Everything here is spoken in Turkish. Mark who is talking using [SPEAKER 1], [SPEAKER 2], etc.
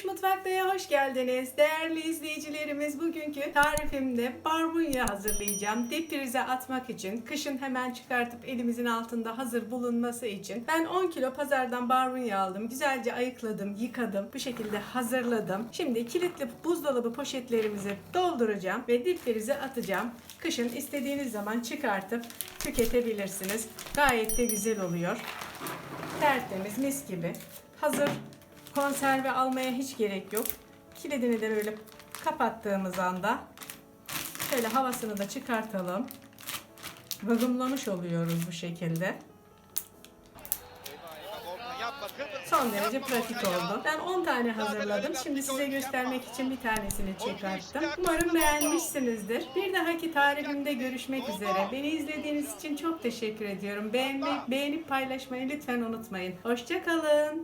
[SPEAKER 1] Gümüş Mutfakta'ya hoş geldiniz. Değerli izleyicilerimiz bugünkü tarifimde barbunya hazırlayacağım. Dip prize atmak için, kışın hemen çıkartıp elimizin altında hazır bulunması için. Ben 10 kilo pazardan barbunya aldım. Güzelce ayıkladım, yıkadım. Bu şekilde hazırladım. Şimdi kilitli buzdolabı poşetlerimizi dolduracağım ve dip prize atacağım. Kışın istediğiniz zaman çıkartıp tüketebilirsiniz. Gayet de güzel oluyor. Tertemiz mis gibi. Hazır konserve almaya hiç gerek yok. Kilidini de böyle kapattığımız anda şöyle havasını da çıkartalım. Vagumlamış oluyoruz bu şekilde. Son derece pratik oldu. Ben 10 tane hazırladım. Şimdi size göstermek için bir tanesini çıkarttım. Umarım beğenmişsinizdir. Bir dahaki tarifimde görüşmek üzere. Beni izlediğiniz için çok teşekkür ediyorum. Beğenmeyi, beğenip paylaşmayı lütfen unutmayın. Hoşçakalın.